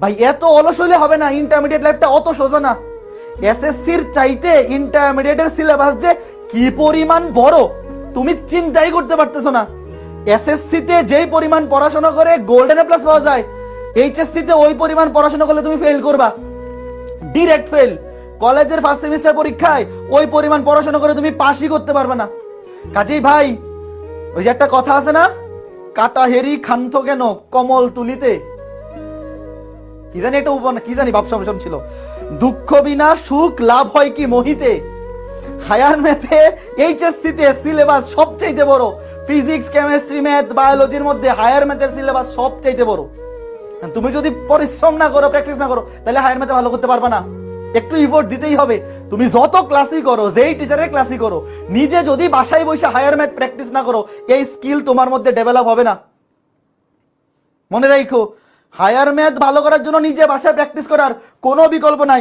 ভাই, এত অলস হলে হবে না ইন্টারমিডিয়েট লাইফটা অত সোজা না। এসএসসির চাইতে ইন্টারমিডিয়েটের সিলেবাস যে কি পরিমাণ বড়, তুমি চিন্তাই করতে পারতেছো না। এসএসসি তে যেই পরিমাণ পড়াশোনা করে গোল্ডেন প্লাস পাওয়া যায় এইচএসসি তে ওই পরিমাণ পড়াশোনা করলে তুমি ফেল করবা। ডিরেক্ট ফেল কলেজের ফার্স্ট সেমিস্টার পরীক্ষায় ওই পরিমাণ পড়াশোনা করে তুমি পাসই করতে পারবে না। কাজেই ভাই, ওই যে একটা কথা আছে না, কাটা হেরি খান্ত কেন কমল তুলিতে? কি জানি একটা উপনা কি জানি ভাবসাব ছিল। দুঃখ বিনা সুখ লাভ হয় কি মোহিতে? হায়ার ম্যাথে এইচএসসি তে সিলেবাস সবচাইতে বড়। ফিজিক্স, কেমিস্ট্রি, ম্যাথ, বায়োলজির মধ্যে হায়ার ম্যাথের সিলেবাস সবচাইতে বড়। তুমি যদি পরিশ্রম না করো, প্র্যাকটিস না করো, তাহলে হায়ার ম্যাথে ভালো করতে পারবে না। একটু ইফোর্ট দিতেই হবে। তুমি যত ক্লাসই করো, যেই টিচারের ক্লাসই করো, নিজে যদি বাসায় বসে হায়ার ম্যাথ প্র্যাকটিস না করো, এই স্কিল তোমার মধ্যে ডেভেলপ হবে না। মনে রাখো হায়ার ম্যাথ ভালো করার জন্য নিজে বাসায় প্র্যাকটিস করার কোনো বিকল্প নাই।